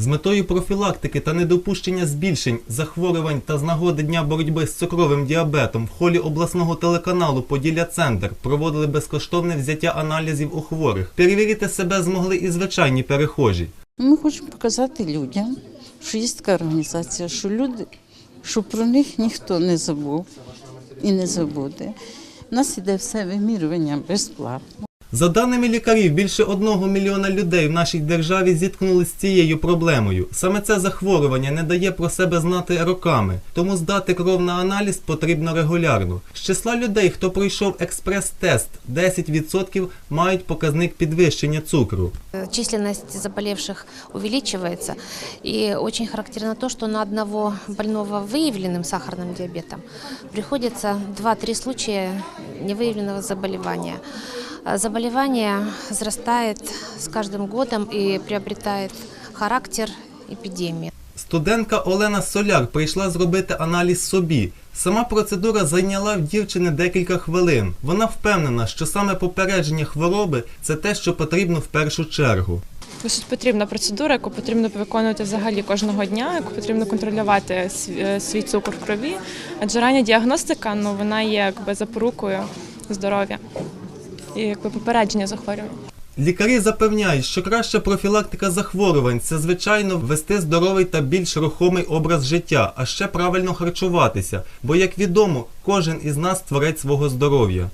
З метою профілактики та недопущення збільшень захворювань та з нагоди дня боротьби з цукровим діабетом в холі обласного телеканалу Поділля Центр проводили безкоштовне взяття аналізів у хворих. Перевірити себе змогли і звичайні перехожі. Ми хочемо показати людям, що є така організація, що люди, що про них ніхто не забув і не забуде. У нас іде все вимірювання безплатно. За даними лікарів, більше одного мільйона людей в нашій державі зіткнулися з цією проблемою. Саме це захворювання не дає про себе знати роками, тому здати кров на аналіз потрібно регулярно. З числа людей, хто пройшов експрес-тест, 10% мають показник підвищення цукру. Э, Численность заболевших увеличивается. И очень характерно то, что на одного больного выявленным сахарным диабетом приходится 2-3 случая невыявленного заболевания. Заболевание возрастает с каждым годом и приобретает характер эпидемии. Студентка Олена Соляр прийшла зробити аналіз собі. Сама процедура зайняла в дівчини декілька хвилин. Вона впевнена, що саме попередження хвороби це те, що потрібно в першу чергу. Досить потрібна процедура, яку потрібно виконувати взагалі кожного дня, яку потрібно контролювати е, свій цукор в крові. Адже рання діагностика ну, вона є якби запорукою здоров'я і якби попередження захворювань. Лікарі запевняють, що краща профілактика захворювань це звичайно вести здоровий та більш рухомий образ життя, а ще правильно харчуватися. Бо, як відомо, кожен із нас творець свого здоров'я.